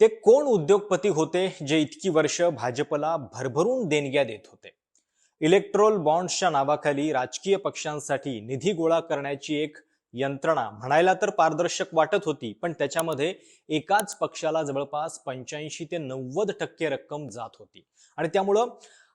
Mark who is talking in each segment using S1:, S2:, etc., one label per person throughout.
S1: ते कोण उद्योगपती होते जे इतकी वर्ष भाजपला भरभरून देणग्या देत होते? इलेक्ट्रोल बॉन्ड्सच्या नावाखाली राजकीय पक्षांसाठी निधी गोळा करण्याची एक यंत्रणा म्हणायला तर पारदर्शक वाटत होती पण त्याच्यामध्ये एकाच पक्षाला जवळपास पंच्याऐंशी ते नव्वद टक्के रक्कम जात होती. आणि त्यामुळं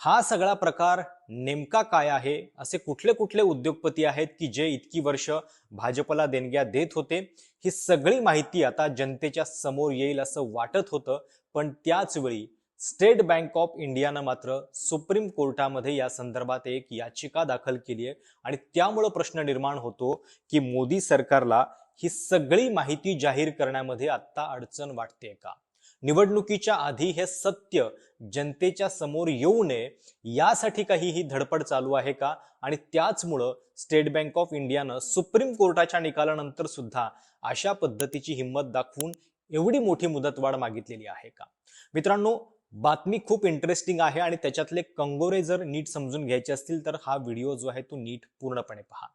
S1: हा सगळा प्रकार नेमका काय आहे? असे कुठले कुठले उद्योगपती आहेत की जे इतकी वर्ष भाजपला देणग्या देत होते? ही सगळी माहिती आता जनतेच्या समोर येईल असं वाटत होतं पण त्याच वेळी स्टेट बँक ऑफ इंडियानं मात्र सुप्रीम कोर्टामध्ये या संदर्भात एक याचिका दाखल केली आहे आणि त्यामुळं प्रश्न निर्माण होतो की मोदी सरकारला ही सगळी माहिती जाहीर करण्यामध्ये आत्ता अडचण वाटते का? निवडणुकीच्या आधी हे सत्य जनतेच्या समोर येऊ नये यासाठी काही ही धडपड चालू आहे का? आणि त्याचमुळं स्टेट बँक ऑफ इंडियानं सुप्रीम कोर्टाच्या निकालानंतर सुद्धा अशा पद्धतीची हिंमत दाखवून एवढी मोठी मुदतवाढ मागितलेली आहे का? मित्रांनो बातमी खूप इंटरेस्टिंग आहे आणि त्याच्यातले कंगोरे जर नीट समजून घ्यायचे असतील तर हा व्हिडिओ जो आहे तो नीट पूर्णपणे पहा.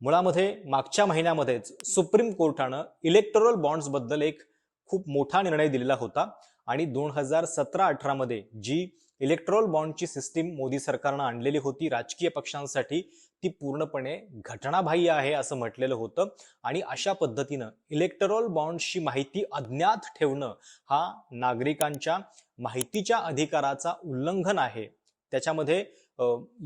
S1: मुळामध्ये मागच्या महिन्यामध्येच सुप्रीम कोर्टानं इलेक्टोरल बॉन्ड्सबद्दल एक खूप मोठा निर्णय दिलेला होता. आणि दोन हजार सतरा अठरा मध्ये जी इलेक्ट्रॉल बॉन्डची सिस्टीम मोदी सरकारनं आणलेली होती राजकीय पक्षांसाठी ती पूर्णपणे घटनाबाह्य आहे असं म्हटलेलं होतं. आणि अशा पद्धतीनं इलेक्ट्रॉल बॉन्डची माहिती अज्ञात ठेवणं हा नागरिकांच्या माहितीच्या अधिकाराचा उल्लंघन आहे. त्याच्यामध्ये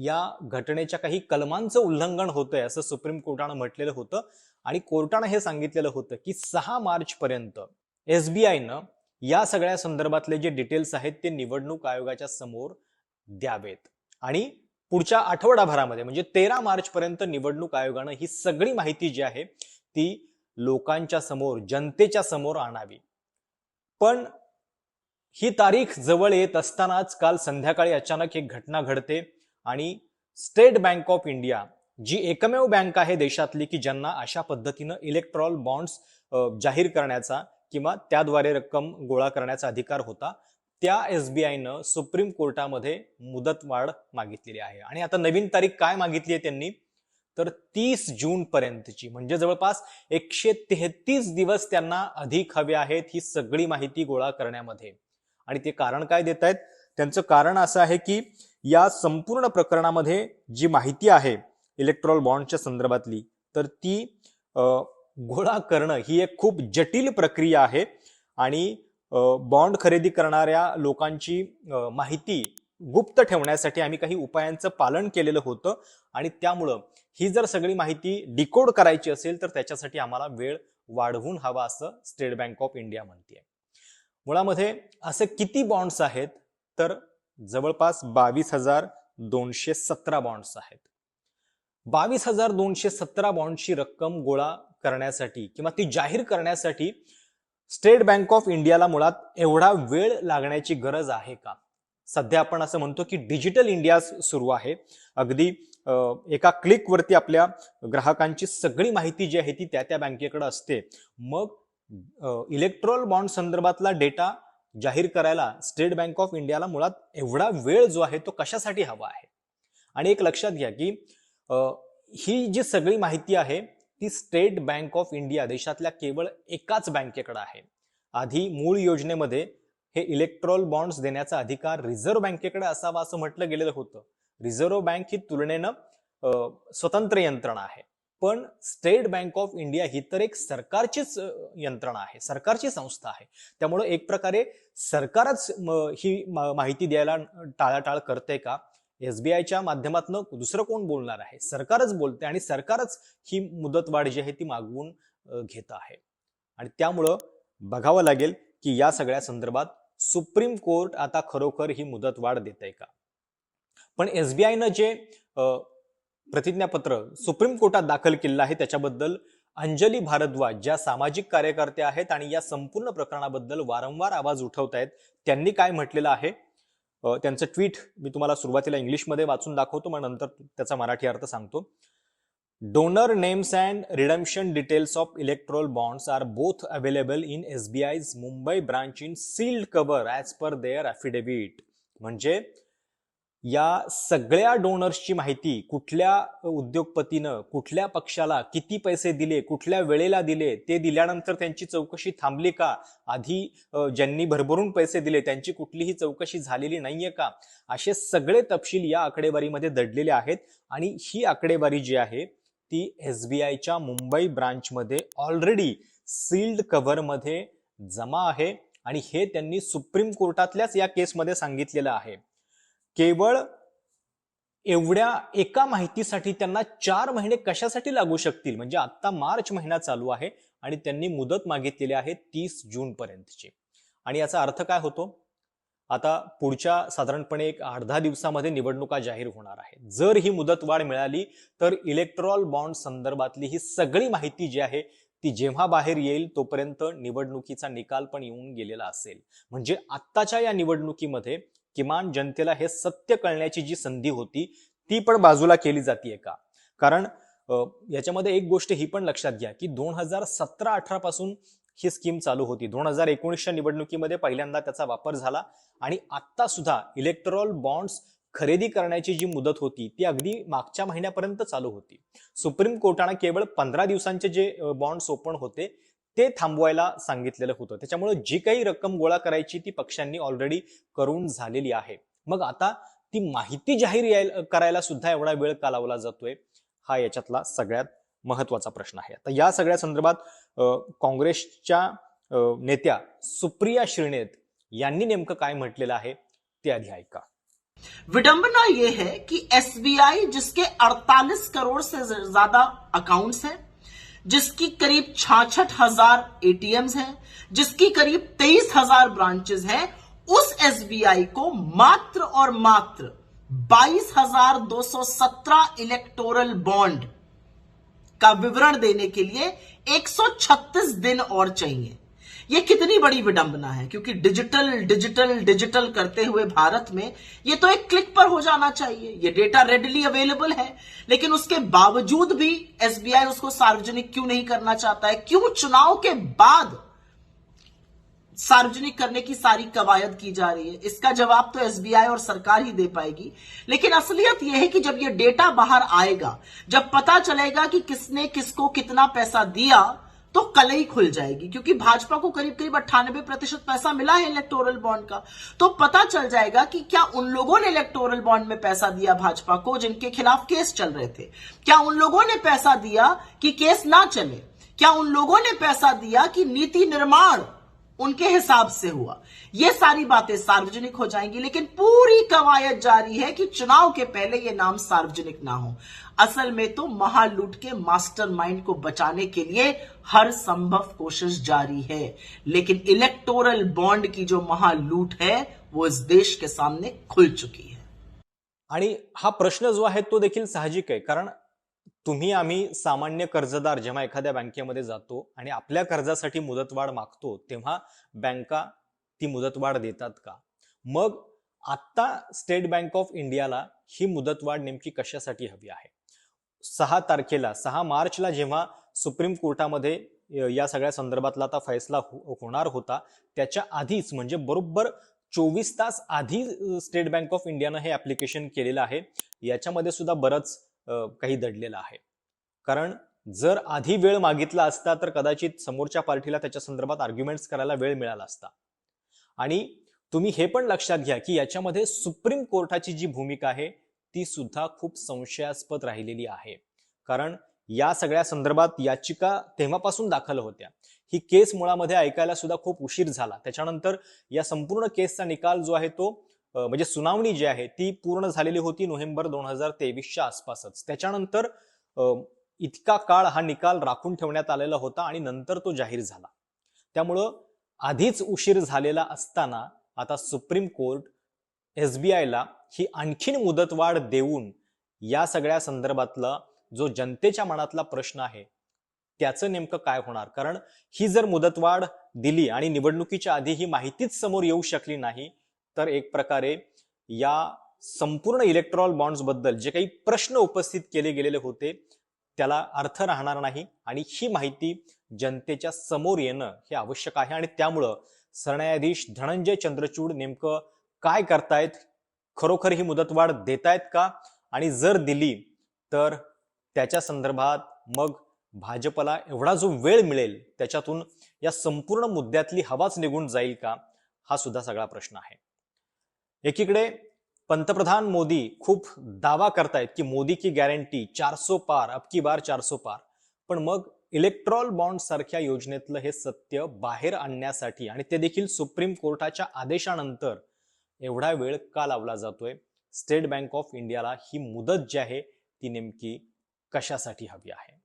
S1: या घटनेच्या काही कलमांचं उल्लंघन होतंय असं सुप्रीम कोर्टानं म्हटलेलं होतं. आणि कोर्टानं हे सांगितलेलं होतं की सहा मार्चपर्यंत एसबीआयनं या सगळ्या संदर्भातले जे डिटेल्स आहेत ते निवडणूक आयोगाच्या समोर द्यावेत. आणि पुढच्या आठवडाभरामध्ये म्हणजे तेरा मार्चपर्यंत निवडणूक आयोगानं ही सगळी माहिती जी आहे ती लोकांच्या समोर जनतेच्या समोर आणावी. पण ही तारीख जवळ येत असतानाच काल संध्याकाळी अचानक एक घटना घडते आणि स्टेट बँक ऑफ इंडिया जी एकमेव बँक आहे देशातली की ज्यांना अशा पद्धतीनं इलेक्ट्रॉल बॉन्ड्स जाहीर करण्याचा किंवा त्याद्वारे रक्कम गोळा करण्याचा अधिकार होता. त्या एस बी आयनं सुप्रीम कोर्टामध्ये मुदतवाढ मागितलेली आहे. आणि आता नवीन तारीख काय मागितली आहे त्यांनी? तर तीस जून पर्यंतची म्हणजे जवळपास एकशे तेहतीस दिवस त्यांना अधिक हवे आहेत ही सगळी माहिती गोळा करण्यामध्ये. आणि ते कारण काय देत आहेत? त्यांचं कारण असं आहे की या संपूर्ण प्रकरणामध्ये जी माहिती आहे इलेक्ट्रॉल बॉन्डच्या संदर्भातली तर ती गोळा करणं ही एक खूप जटिल प्रक्रिया आहे आणि बॉन्ड खरेदी करणाऱ्या लोकांची माहिती गुप्त ठेवण्यासाठी आम्ही काही उपायांचं पालन केलेलं होतं आणि त्यामुळं ही जर सगळी माहिती डिकोड करायची असेल तर त्याच्यासाठी आम्हाला वेळ वाढवून हवा असं स्टेट बँक ऑफ इंडिया म्हणते मुळामध्ये असे किती बॉन्ड्स आहेत? तर जवळपास बावीस हजार दोनशे सतरा बॉन्ड्स आहेत. बावीस हजार दोनशे सतरा बॉन्डची रक्कम गोळा करण्यासाठी किंवा ती जाहीर करण्यासाठी स्टेट बँक ऑफ इंडियाला मुळात एवढा वेळ लागण्याची गरज आहे का? सध्या आपण असं म्हणतो की डिजिटल इंडिया सुरू आहे. अगदी एका क्लिकवरती आपल्या ग्राहकांची सगळी माहिती जी आहे ती त्या त्या बँकेकडे असते. मग इलेक्ट्रॉल बॉन्ड संदर्भातला डेटा जाहीर करायला स्टेट बँक ऑफ इंडियाला मुळात एवढा वेळ जो आहे तो कशासाठी हवा आहे? आणि एक लक्षात घ्या की ही जी सगळी माहिती आहे ती स्टेट बँक ऑफ इंडिया देशातल्या केवळ एकाच बँकेकडे आहे. आधी मूळ योजनेमध्ये हे इलेक्ट्रॉल बॉन्ड्स देण्याचा अधिकार रिझर्व्ह बँकेकडे असावा असं म्हटलं गेलेलं होतं. रिझर्व्ह बँक ही तुलनेनं स्वतंत्र यंत्रणा आहे. पण स्टेट बँक ऑफ इंडिया ही तर एक सरकारचीच यंत्रणा आहे सरकारची संस्था आहे. त्यामुळं एक प्रकारे सरकारच ही मा- माहिती द्यायला टाळाटाळ करते का? एसबीआयच्या माध्यमातून दुसरं कोण बोलणार आहे? सरकारच बोलते आणि सरकारच ही मुदतवाढ जी आहे ती मागवून घेत आहे. आणि त्यामुळं बघावं लागेल की या सगळ्या संदर्भात सुप्रीम कोर्ट आता खरोखर ही मुदतवाढ देत आहे का? पण एसबीआयनं जे प्रतिज्ञापत्र सुप्रीम कोर्टात दाखल केलेलं आहे त्याच्याबद्दल अंजली भारद्वाज ज्या सामाजिक कार्यकर्त्या आहेत आणि या संपूर्ण प्रकरणाबद्दल वारंवार आवाज उठवत आहेत त्यांनी काय म्हटलेलं आहे? त्यांचं ट्विट मी तुम्हाला सुरुवातीला इंग्लिशमध्ये वाचून दाखवतो मग नंतर त्याचा मराठी अर्थ सांगतो. Donor names and redemption details of electoral bonds are both available in S B I's Mumbai branch in sealed cover as per their affidavit म्हणजे या सगळ्या डोनर्सची माहिती कुठल्या उद्योगपतीनं कुठल्या पक्षाला किती पैसे दिले कुठल्या वेळेला दिले ते दिल्यानंतर त्यांची चौकशी थांबली का? आधी ज्यांनी भरभरून पैसे दिले त्यांची कुठलीही चौकशी झालेली नाहीये का? असे सगळे तपशील या आकडेवारीमध्ये दडलेले आहेत आणि ही आकडेवारी जी आहे ती एस बी आयच्या मुंबई ब्रांचमध्ये ऑलरेडी सील्ड कव्हरमध्ये जमा आहे आणि हे त्यांनी सुप्रीम कोर्टातल्याच या केसमध्ये सांगितलेलं आहे. केवळ एवढ्या एका माहितीसाठी त्यांना चार महिने कशासाठी लागू शकतील? म्हणजे आत्ता मार्च महिना चालू आहे आणि त्यांनी मुदत मागितलेली आहे तीस जून पर्यंतची. आणि याचा अर्थ काय होतो? आता पुढच्या साधारणपणे एक अर्धा दिवसामध्ये निवडणुका जाहीर होणार आहे जर ही मुदतवाढ मिळाली तर इलेक्ट्रॉल बॉन्ड संदर्भातली ही सगळी माहिती जी आहे ती जेव्हा बाहेर येईल तोपर्यंत निवडणुकीचा निकाल पण येऊन गेलेला असेल. म्हणजे आत्ताच्या या निवडणुकीमध्ये किमान जनतेला हे सत्य कळण्याची जी संधी होती ती पण बाजूला केली जाते का? कारण याच्यामध्ये एक गोष्ट ही पण लक्षात घ्या की दोन हजार सतरा अठरा पासून ही स्कीम चालू होती. दोन हजार एकोणीसच्या निवडणुकीमध्ये पहिल्यांदा त्याचा वापर झाला आणि आत्ता सुद्धा इलेक्ट्रॉल बॉन्ड्स खरेदी करण्याची जी मुदत होती ती अगदी मागच्या महिन्यापर्यंत चालू होती. सुप्रीम कोर्टानं केवळ पंधरा दिवसांचे जे बॉन्ड्स ओपन होते ते थांबवायला सांगितलेलं होतं. त्याच्यामुळे जी काही रक्कम गोळा करायची ती पक्षांनी ऑलरेडी करून झालेली आहे. मग आता ती माहिती जाहीर यायला- करायला सुद्धा एवढा वेळ का लावला जातोय? हा याच्यातला सगळ्यात महत्त्वाचा प्रश्न आहे. आता या सगळ्या संदर्भात काँग्रेसच्या नेत्या सुप्रिया श्रीनेत यांनी नेमकं काय म्हटलेलं आहे ते आधी ऐका.
S2: विडंबना ये है कि एसबीआई जिसके 48 करोड़ से ज्यादा अकाउंट्स हैं जिसकी करीब छाछठ हज़ार एटीएम्स हैं, जिसकी करीब तेईस हज़ार ब्रांचेस हैं, उस एसबीआई को मात्र और मात्र बाईस हज़ार दो सौ सत्रह इलेक्टोरल बॉन्ड का विवरण देने के लिए 136 दिन और चाहिए। ये कितनी बड़ी विडंबना है, क्योंकि डिजिटल डिजिटल डिजिटल करते हुए भारत में ये तो एक क्लिक पर हो जाना चाहिए। ये डेटा रेडली अवेलेबल है, लेकिन उसके बावजूद भी एसबीआई उसको सार्वजनिक क्यों नहीं करना चाहता है? क्यों चुनाव के बाद सार्वजनिक करने की सारी कवायद की जा रही है? इसका जवाब तो एसबीआई और सरकार ही दे पाएगी। लेकिन असलियत यह है कि जब यह डेटा बाहर आएगा, जब पता चलेगा कि किसने किसको कितना पैसा दिया तो कलई खुल जाएगी, क्योंकि भाजपा को करीब करीब अट्ठानबे प्रतिशत पैसा मिला है इलेक्टोरल बॉन्ड का। तो पता चल जाएगा कि क्या उन लोगों ने इलेक्टोरल बॉन्ड में पैसा दिया भाजपा को जिनके खिलाफ केस चल रहे थे? क्या उन लोगों ने पैसा दिया कि केस ना चले? क्या उन लोगों ने पैसा दिया कि नीति निर्माण उनके हिसाब से हुआ? ये सारी बातें सार्वजनिक हो जाएँगी, लेकिन पूरी कवायद जारी है कि चुनाव के पहले ये नाम सार्वजनिक ना हो। असल में तो महालूट के मास्टरमाइंड को बचाने के लिए हर संभव कोशिश जारी है। लेकिन इलेक्टोरल बॉन्ड की जो महालूट है वो इस देश के सामने खुल चुकी है।
S1: आणि हा प्रश्न जो आहे तो देखील साहजिक आहे कारण तुम्ही आम्ही सामान्य कर्जदार जेव्हा एखाद्या बँकेमध्ये जातो आणि आपल्या कर्जासाठी मुदतवाढ मागतो तेव्हा बँका ती मुदतवाढ देतात का? मग आत्ता स्टेट बँक ऑफ इंडियाला ही मुदतवाढ नेमकी कशासाठी हवी आहे? सहा तारखेला सहा मार्चला जेव्हा सुप्रीम कोर्टामध्ये या सगळ्या संदर्भातला आता फैसला हो- होणार होता त्याच्या आधीच म्हणजे बरोबर चोवीस तास आधी स्टेट बँक ऑफ इंडियानं हे ऍप्लिकेशन केलेलं आहे. याच्यामध्ये सुद्धा बरंच काही दडलेलं आहे. कारण जर आधी वेळ मागितला असता तर कदाचित समोरच्या पार्टीला त्याच्या संदर्भात आर्ग्युमेंट्स करायला वेळ मिळाला असता. आणि तुम्ही हे पण लक्षात घ्या की याच्यामध्ये सुप्रीम कोर्टाची जी भूमिका आहे ती सुद्धा खूप संशयास्पद राहिलेली आहे. कारण या सगळ्या संदर्भात याचिका तेव्हापासून दाखल होत्या. ही केस मुळामध्ये ऐकायला सुद्धा खूप उशीर झाला. त्याच्यानंतर या संपूर्ण केसचा निकाल जो आहे तो म्हणजे सुनावणी जी आहे ती पूर्ण झालेली होती नोव्हेंबर दोन हजार तेवीसच्या आसपासच. त्याच्यानंतर इतका काळ हा निकाल राखून ठेवण्यात आलेला होता आणि नंतर तो जाहीर झाला. त्यामुळं आधीच उशीर झालेला असताना आता सुप्रीम कोर्ट एस बी आयला ही आणखीन मुदतवाढ देऊन या सगळ्या संदर्भातला जो जनतेच्या मनातला प्रश्न आहे त्याचं नेमकं काय होणार? कारण ही जर मुदतवाढ दिली आणि निवडणुकीच्या आधी ही माहितीच समोर येऊ शकली नाही तर एक प्रकारे या संपूर्ण इलेक्ट्रॉल बॉन्ड्सबद्दल जे काही प्रश्न उपस्थित केले गेलेले होते त्याला अर्थ राहणार नाही आणि ही माहिती जनतेच्या समोर येणं हे आवश्यक आहे. आणि त्यामुळं सरन्यायाधीश धनंजय चंद्रचूड नेमकं काय करतायत? खरोखर ही मुदतवाढ देतायत का? आणि जर दिली तर त्याच्या संदर्भात मग भाजपला एवढा जो वेळ मिळेल त्याच्यातून या संपूर्ण मुद्द्यातली हवाच निघून जाईल का? हा सुद्धा सगळा प्रश्न आहे. एकीकडे पंतप्रधान मोदी खूप दावा करतायत की मोदी की गॅरंटी चारसो पार अबकी बार चारसो पार. पण मग इलेक्ट्रॉल बॉन्ड सारख्या योजनेतलं हे सत्य बाहेर आणण्यासाठी आणि ते देखील सुप्रीम कोर्टाच्या आदेशानंतर एवढा वेळ का लावला जातोय? स्टेट बँक ऑफ इंडियाला ही मुदत जी आहे ती नेमकी कशासाठी हवी आहे?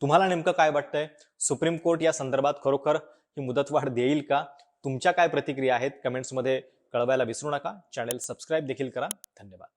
S1: तुम्हाला नेमकं काय वाटतंय? सुप्रीम कोर्ट या संदर्भात खरोखर ही मुदतवाढ देईल का? तुमच्या काय प्रतिक्रिया आहेत? कमेंट्समध्ये कळवायला विसरू नका. चॅनेल सबस्क्राईब देखील करा. धन्यवाद.